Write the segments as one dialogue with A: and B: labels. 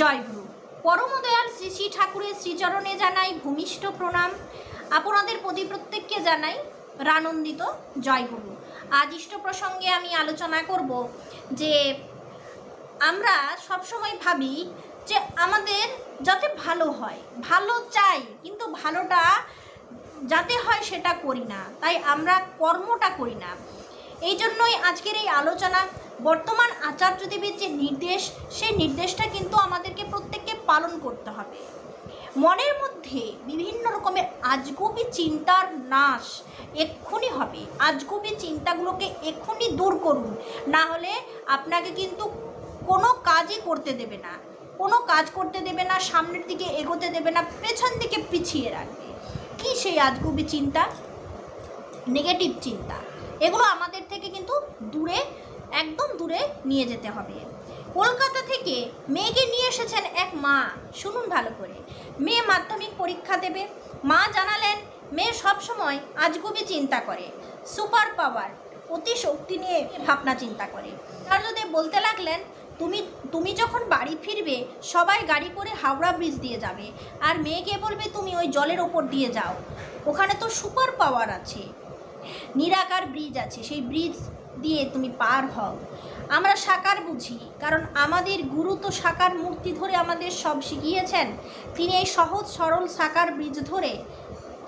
A: জয়গুরু পরমদয়াল শ্রী শ্রী ঠাকুরের শ্রীচরণে জানাই ভূমিষ্ঠ প্রণাম। আপনাদের প্রতি প্রত্যেককে জানাই রানন্দিত জয়গুরু আজ ইষ্ট প্রসঙ্গে আমি আলোচনা করব যে আমরা সবসময় ভাবি যে আমাদের যাতে ভালো হয়, ভালো চাই, কিন্তু ভালোটা যাতে হয় সেটা করি না। তাই আমরা কর্মটা করি না। এই জন্যই আজকের এই আলোচনা বর্তমান আচার্যদেবের যে নির্দেশ, সেই নির্দেশটা কিন্তু আমাদেরকে প্রত্যেককে পালন করতে হবে। মনের মধ্যে বিভিন্ন রকমের আজগুবি চিন্তার নাশ এক্ষুনি হবে। আজগুবি চিন্তাগুলোকে এক্ষুনি দূর করুন। না হলে আপনাকে কিন্তু কোনো কাজই করতে দেবে না। কোনো কাজ করতে দেবে না, সামনের দিকে এগোতে দেবে না, পেছন দিকে পিছিয়ে রাখবে। কি সেই আজগুবি চিন্তা? নেগেটিভ চিন্তা। এগুলো আমাদের থেকে কিন্তু দূরে একদম দূরে নিয়ে যেতে হবে। কলকাতা থেকে মেয়েকে নিয়ে এসেছেন এক মা। শুনুন ভালো করে। মেয়ে মাধ্যমিক পরীক্ষা দেবে। মা জানালেন, মেয়ে সবসময় আজগুবি চিন্তা করে। সুপার পাওয়ার, অতি শক্তি নিয়ে ভাবনা চিন্তা করে। চার্যদেব বলতে লাগলেন, তুমি তুমি যখন বাড়ি ফিরবে, সবাই গাড়ি করে হাওড়া ব্রিজ দিয়ে যাবে। আর মেয়েকে বলবে, তুমি ওই জলের ওপর দিয়ে যাও। ওখানে তো সুপার পাওয়ার আছে। নিরাকার ব্রিজ আছে। সেই ব্রিজ দিয়ে তুমি পার হও। আমরা সাকার বুঝি, কারণ আমাদের গুরু তো সাকার মূর্তি ধরে আমাদের সব শিখিয়েছেন। তিনি এই সহজ সরল সাকার ব্রিজ ধরে,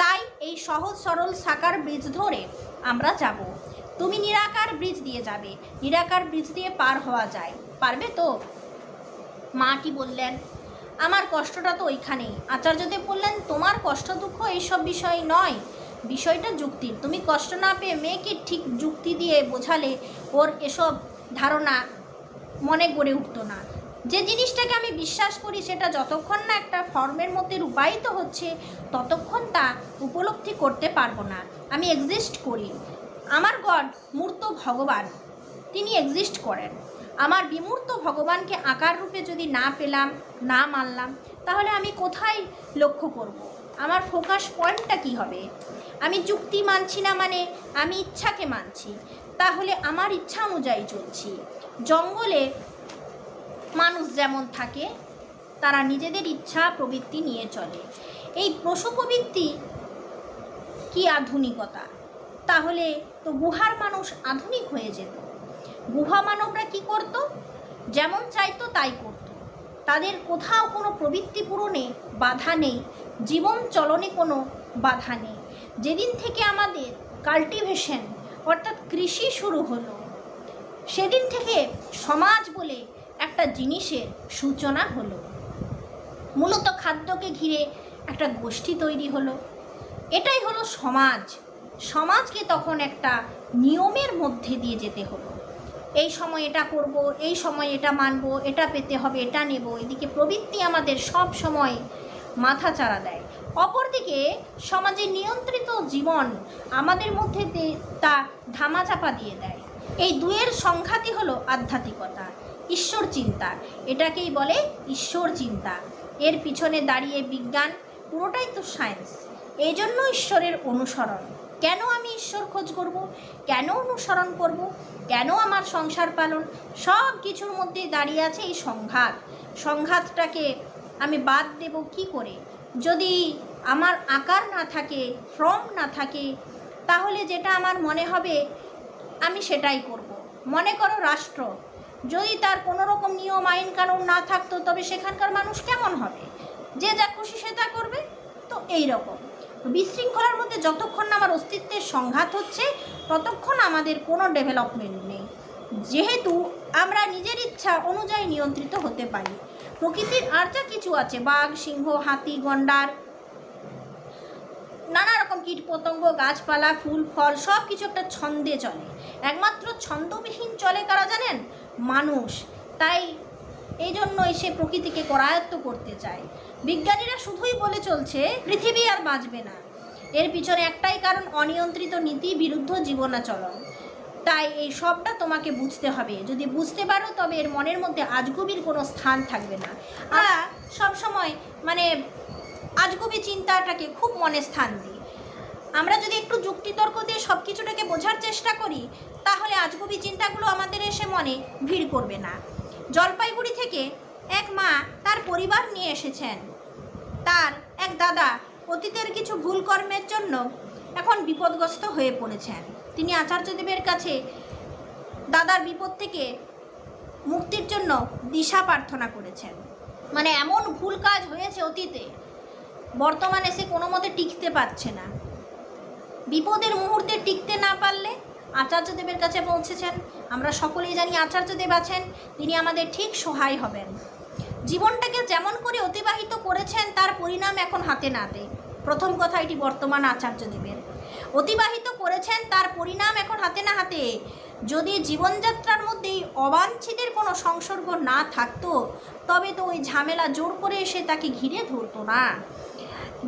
A: তাই এই সহজ সরল সাকার ব্রিজ ধরে আমরা যাব। তুমি নিরাকার ব্রিজ দিয়ে যাবে, নিরাকার ব্রিজ দিয়ে পার হওয়া যায়। পারবে তো? মা কি বললেন? আমার কষ্টটা তো ওইখানেই। আচার্যদেব বললেন, তোমার কষ্ট দুঃখ এইসব বিষয় নয়। বিষয়টা যুক্তির তুমি কষ্ট না পেয়ে মেয়েকে ঠিক যুক্তি দিয়ে বোঝালে ওর এসব ধারণা মনে গড়ে উঠতো না। যে জিনিসটাকে আমি বিশ্বাস করি সেটা যতক্ষণ না একটা ফর্মের মধ্যে রূপায়িত হচ্ছে, ততক্ষণ তা উপলব্ধি করতে পারব না। আমি এক্সিস্ট করি। আমার গড মূর্ত ভগবান। তিনি এক্সিস্ট করেন। আমার বিমূর্ত ভগবানকে আকার রূপে যদি না পেলাম, না মানলাম, তাহলে আমি কোথায় লক্ষ্য করব। আমার ফোকাস পয়েন্টটা কি হবে? আমি যুক্তি মানছি না মানে আমি ইচ্ছাকে মানছি। তাহলে আমার ইচ্ছা অনুযায়ী চলছি। জঙ্গলে মানুষ যেমন থাকে, তারা নিজেদের ইচ্ছা প্রবৃত্তি নিয়ে চলে। এই প্রবৃত্তি কি আধুনিকতা? তাহলে তো গুহার মানুষ আধুনিক হয়ে যেত। গুহা মানবরা কি করত? যেমন চাইতো তাই করত। তাদের কোথাও কোনো প্রবৃত্তি পূরণে বাধা নেই, জীবন চলনে কোনো বাধা নেই। যেদিন থেকে আমাদের কাল্টিভেশন অর্থাৎ কৃষি শুরু হলো, সেদিন থেকে সমাজ বলে একটা জিনিসের সূচনা হলো। মূলত খাদ্যকে ঘিরে একটা গোষ্ঠী তৈরি হলো। এটাই হলো সমাজ। সমাজকে তখন একটা নিয়মের মধ্যে দিয়ে যেতে হলো। এই সময় এটা করব, এই সময় এটা মানব, এটা পেতে হবে, এটা নেব, এদিকে প্রবৃত্তি আমাদের সব সময় মাথা চাড়া দেয়। অপরদিকে সমাজে নিয়ন্ত্রিত জীবন আমাদের মধ্যে তা ধামাচাপা দিয়ে দেয়। এই দুয়ের সংঘাতই হলো আধ্যাত্মিকতা, ঈশ্বর চিন্তা, এটাকেই বলে ঈশ্বর চিন্তা। এর পিছনে দাঁড়িয়ে বিজ্ঞান পুরোটাই তো সায়েন্স এই জন্য ঈশ্বরের অনুসরণ। কেন আমি ঈশ্বর খোঁজ করব? কেন অনুসরণ করব? কেন আমার সংসার পালন? সব কিছুর মধ্যেই দাঁড়িয়ে আছে এই সংঘাত। সংঘাতটাকে আমি বাদ দেব কি করে? যদি আমার আকার না থাকে, ফর্ম না থাকে, তাহলে যেটা আমার মনে হবে, আমি সেটাই করব। মনে করো রাষ্ট্র, যদি তার কোনো রকম নিয়ম, আইন, কানুন না থাকতো, তবে সেখানকার মানুষ কেমন হবে? যে যা খুশি সে তা করবে? তো এই রকম। বিশৃঙ্খলার মধ্যে যতক্ষণ না আমার অস্তিত্বের সংঘাত হচ্ছে, ততক্ষণ আমাদের কোনো ডেভেলপমেন্ট নেই। যেহেতু আমরা নিজের ইচ্ছা অনুযায়ী নিয়ন্ত্রিত হতে পারি। প্রকৃতির আর যা কিছু আছে, বাঘ, সিংহ, হাতি, গন্ডার, নানা রকম কীট পতঙ্গ, গাছপালা, ফুল, ফল সব কিছু একটা ছন্দে চলে। একমাত্র ছন্দবিহীন চলে কারা জানেন? মানুষ। তাই এই জন্যই সে প্রকৃতিকে করায়ত্ত করতে চায়। বিজ্ঞানীরা শুধুই বলে চলছে, পৃথিবী আর বাঁচবে না। এর পিছনে একটাই কারণ, অনিয়ন্ত্রিত নীতি, বিরুদ্ধ জীবনাচরণ। তাই এই সবটা তোমাকে বুঝতে হবে। যদি বুঝতে পারো, তবে এর মনের মধ্যে আজগুবির কোনো স্থান থাকবে না। আমরা সবসময় মানে আজগুবি চিন্তাটাকে খুব মনে স্থান দিই। আমরা যদি একটু যুক্তিতর্ক দিয়ে সব কিছুটাকে বোঝার চেষ্টা করি, তাহলে আজগুবি চিন্তাগুলো আমাদের এসে মনে ভিড় করবে না। জলপাইগুড়ি থেকে এক মা তার পরিবার নিয়ে এসেছেন। তার এক দাদা অতীতের কিছু ভুল কর্মের জন্য এখন বিপদগ্রস্ত হয়ে পড়েছেন। তিনি আচার্যদেবের কাছে দাদার বিপদ থেকে মুক্তির জন্য দিশা প্রার্থনা করেছেন। মানে এমন ভুল কাজ হয়েছে অতীতে, বর্তমানে সে কোনো মতে টিকতে পারছে না। বিপদের মুহূর্তে টিকতে না পারলে আচার্যদেবের কাছে পৌঁছেছেন। আমরা সকলেই জানি আচার্যদেব আছেন, তিনি আমাদের ঠিক সহায় হবেন। জীবনটাকে যেমন করে অতিবাহিত করেছেন, তার পরিণাম এখন হাতে নাতে প্রথম কথা, এটি বর্তমান আচার্যদেবের। অতিবাহিত করেছেন তার পরিণাম এখন হাতে না হাতে। যদি জীবনযাত্রার মধ্যেই অবাঞ্ছিতের কোনো সংসর্গ না থাকতো, তবে তো ওই ঝামেলা জোর করে এসে তাকে ঘিরে ধরতো না।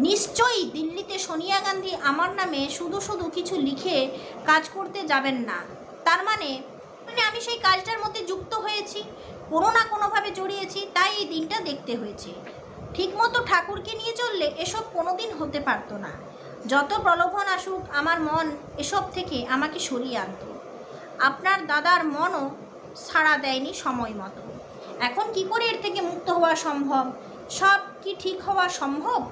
A: নিশ্চয়ই দিল্লিতে সোনিয়া গান্ধী আমার নামে শুধু শুধু কিছু লিখে কাজ করতে যাবেন না। তার মানে মানে আমি সেই কাজটার মধ্যে যুক্ত হয়েছি, কোনো না কোনোভাবে জড়িয়েছি, তাই এই দিনটা দেখতে হয়েছে। ঠিকমতো ঠাকুরকে নিয়ে চললে এসব কোনোদিন হতে পারতো না। যত প্রলোভন আসুক, আমার মন এসব থেকে আমাকে সরিয়ে আনতো। আপনার দাদার মনও সাড়া দেয়নি সময় মতো। এখন কি করে এর থেকে মুক্ত হওয়া সম্ভব? সব কি ঠিক হওয়া সম্ভব?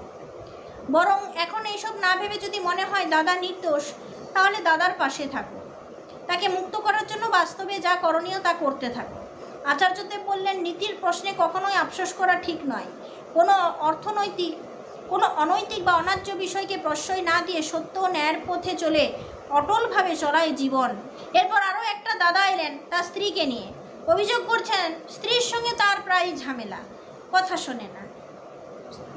A: বরং এখন এইসব না ভেবে যদি মনে হয় দাদা নির্দোষ, তাহলে দাদার পাশে থাকো। তাকে মুক্ত করার জন্য বাস্তবে যা করণীয় তা করতে থাকো। আচার্যদেব বললেন, নীতির প্রশ্নে কখনোই আফসোস করা ঠিক নয়। কোনো অর্থনৈতিক কোনো অনৈতিক বা অন্যায্য বিষয়কে প্রশ্রয় না দিয়ে সত্য ন্যায়ের পথে চলে অটলভাবে চলায় জীবন। এরপর আরও একটা দাদা এলেন তার স্ত্রীকে নিয়ে। অভিযোগ করছেন, স্ত্রীর সঙ্গে তার প্রায় ঝামেলা। কথা শোনে না।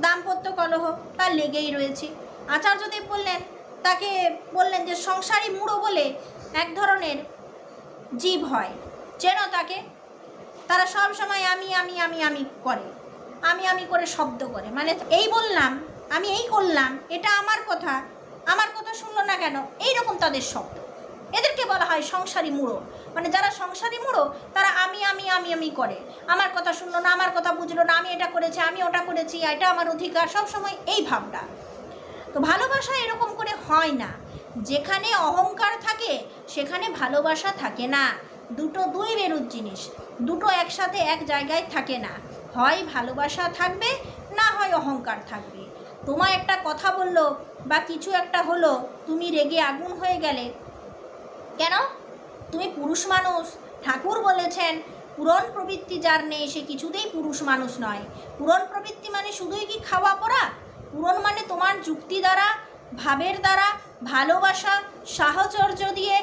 A: দাম্পত্য কলহ তার লেগেই রয়েছে। আচার্যদেব বললেন, তাকে বললেন যে সংসারী মুড়ো বলে এক ধরনের জীব হয় চেন তাকে, তারা সব সময় আমি আমি আমি আমি করে। আমি আমি করে শব্দ করে। মানে এই বললাম, আমি এই করলাম, এটা আমার কথা আমার কথা শুনলো না কেন? এই রকম তাদের শব্দ। এদেরকে বলা হয় সংসারী মুড়ো। মানে যারা সংসারী মুড়ো, তারা আমি আমি আমি আমি করে। আমার কথা শুনলো না, আমার কথা বুঝলো না, আমি এটা করেছি, আমি ওটা করেছি, এটা আমার অধিকার সব সময় এই ভাবটা তো ভালোবাসা এরকম করে হয় না। যেখানে অহংকার থাকে, সেখানে ভালোবাসা থাকে না। দুটো দুই মেরুর জিনিস। দুটো একসাথে এক জায়গায় থাকে না। হয় ভালোবাসা থাকবে, না হয় অহংকার থাকবে। তোমার একটা কথা বলল বা কিছু একটা হলো, তুমি রেগে আগুন হয়ে গেলে। কেন? তুমি পুরুষ মানুষ। ঠাকুর বলেছেন পূরণ প্রবৃত্তি যার নেই সে কিছুতেই পুরুষ মানুষ নয়। পূরণ প্রবৃত্তি মানে শুধুই কি খাওয়া পড়া পূরণ মানে তোমার যুক্তি দ্বারা, ভাবের দ্বারা, ভালোবাসা, সাহচর্য দিয়ে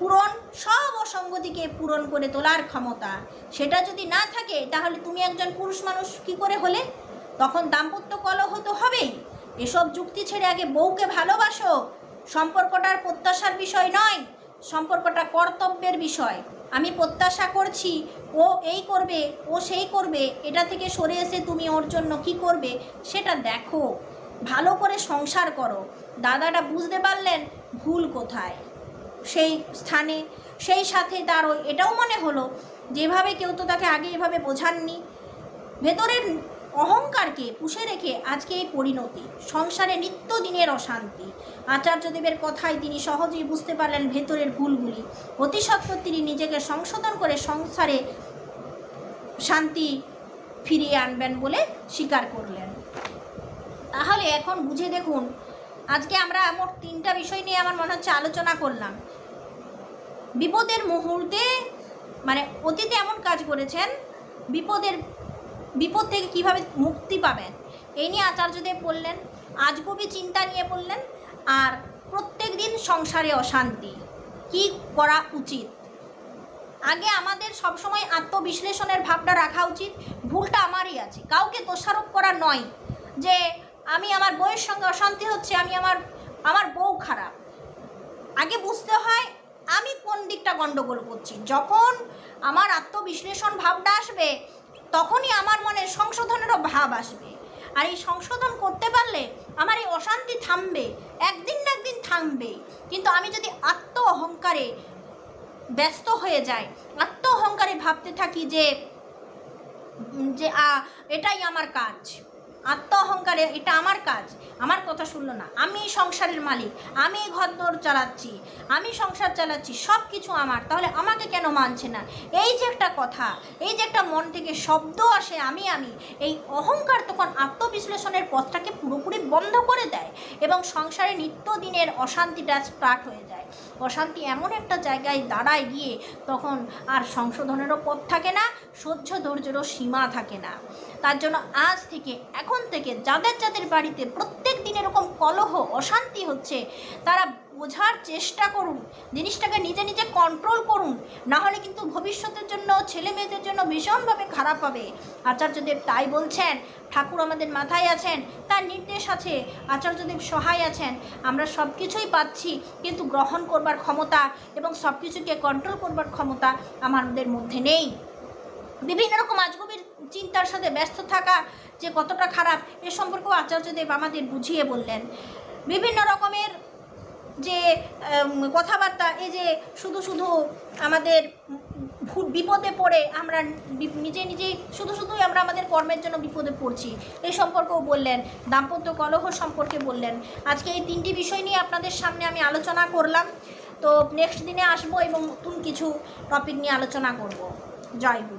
A: পূরণ, সব অসঙ্গতিকে পূরণ করে তোলার ক্ষমতা। সেটা যদি না থাকে, তাহলে তুমি একজন পুরুষ মানুষ কি করে হলে? তখন দাম্পত্য কলহ তো হবেই। এসব যুক্তি ছেড়ে আগে বউকে ভালোবাসো। সম্পর্কটার প্রত্যাশার বিষয় নয়, সম্পর্কটা কর্তব্যের বিষয়। আমি প্রত্যাশা করছি, ও এই করবে, ও সেই করবে, এটা থেকে সরে এসে তুমি ওর জন্য কি করবে, সেটা দেখো। ভালো করে সংসার করো। দাদাটা বুঝতে পারলেন ভুল কোথায়। সেই স্থানে, সেই সাথে তার এটাও মনে হলো যেভাবে কেউ তো তাকে আগে এভাবে বোঝাননি। ভেতরের অহংকারকে পুষে রেখে আজকে এই পরিণতি, সংসারে নিত্যদিনের অশান্তি। আচার্যদেবের কথায় তিনি সহজেই বুঝতে পারলেন ভেতরের ভুলগুলি। অতি সত্ত্বর তিনি নিজেকে সংশোধন করে সংসারে শান্তি ফিরিয়ে আনবেন বলে স্বীকার করলেন। তাহলে এখন বুঝে দেখুন, আজকে আমরা মোট তিনটা বিষয় নিয়ে আমার মনে হচ্ছে আলোচনা করলাম। বিপদের মুহূর্তে মানে অতীতে এমন কাজ করেছেন, বিপদের, বিপদ থেকে কীভাবে মুক্তি পাবেন? এই নিয়ে আচার্যদেব বললেন আজগবি চিন্তা নিয়ে বললেন, আর প্রত্যেক দিন সংসারে অশান্তি, কি করা উচিত? আগে আমাদের সবসময় আত্মবিশ্লেষণের ভাবটা রাখা উচিত, ভুলটা আমারই আছে। কাউকে দোষারোপ করা নয় যে, আমি আমার বউয়ের সঙ্গে অশান্তি হচ্ছে, আমি আমার আমার বউ খারাপ। আগে বুঝতে হয় আমি কোন দিকটা গণ্ডগোল করছি? যখন আমার আত্মবিশ্লেষণ ভাবটা আসবে, তখনই আমার মনে সংশোধনেরও ভাব আসবে। আর এই সংশোধন করতে পারলে আমার এই অশান্তি থামবে, একদিন না একদিন থামবে কিন্তু আমি যদি আত্ম অহংকারে ব্যস্ত হয়ে যাই আত্ম অহংকারে ভাবতে থাকি যে যে এটাই আমার কাজ। আত্ম অহংকারে এটা আমার কাজ। আমার কথা শুনলো না। আমি সংসারের মালিক। আমি ঘর দর চালাচ্ছি। আমি সংসার চালাচ্ছি। সব কিছু আমার। তাহলে আমাকে কেন মানছে না? এই যে একটা কথা, এই যে একটা মন থেকে শব্দ আসে আমি আমি, এই অহংকার তখন আত্মবিশ্লেষণের পথটাকে পুরোপুরি বন্ধ করে দেয় এবং সংসারে নিত্যদিনের অশান্তিটা স্টার্ট হয়ে যায়। অশান্তি এমন একটা জায়গায় দাঁড়ায় গিয়ে তখন আর সংশোধনেরও পথ থাকে না, সহ্য ধৈর্যেরও সীমা থাকে না। তার জন্য আজ থেকে, এখন থেকে যাদের যাদের বাড়িতে প্রত্যেক দিন এরকম কলহ, অশান্তি হচ্ছে, তারা বোঝার চেষ্টা করুন, জিনিসটাকে নিজে নিজে কন্ট্রোল করুন, না হলে কিন্তু ভবিষ্যতের জন্য, ছেলে মেয়েদের জন্য ভীষণভাবে খারাপ হবে। আচার্যদেব তাই বলছেন, ঠাকুর আমাদের মাথায় আছেন, তার নির্দেশ আছে, আচার্যদেব সহায় আছেন, আমরা সব কিছুই পাচ্ছি, কিন্তু গ্রহণ করবার ক্ষমতা এবং সব কিছুকে কন্ট্রোল করবার ক্ষমতা আমাদের মধ্যে নেই। বিভিন্ন রকম আজগবির চিন্তার সাথে ব্যস্ত থাকা যে কতটা খারাপ, এ সম্পর্কেও আচার্যদেব আমাদের বুঝিয়ে বললেন। বিভিন্ন রকমের যে কথাবার্তা, এই যে শুধু শুধু আমাদের বিপদে পড়ে আমরা নিজে নিজেই শুধু শুধুই আমরা আমাদের কর্মের জন্য বিপদে পড়ছি এই সম্পর্কেও বললেন, দাম্পত্য কলহ সম্পর্কে বললেন। আজকে এই তিনটি বিষয় নিয়ে আপনাদের সামনে আমি আলোচনা করলাম। তো নেক্সট দিনে আসব এবং নতুন কিছু টপিক নিয়ে আলোচনা করব। জয় গুরু।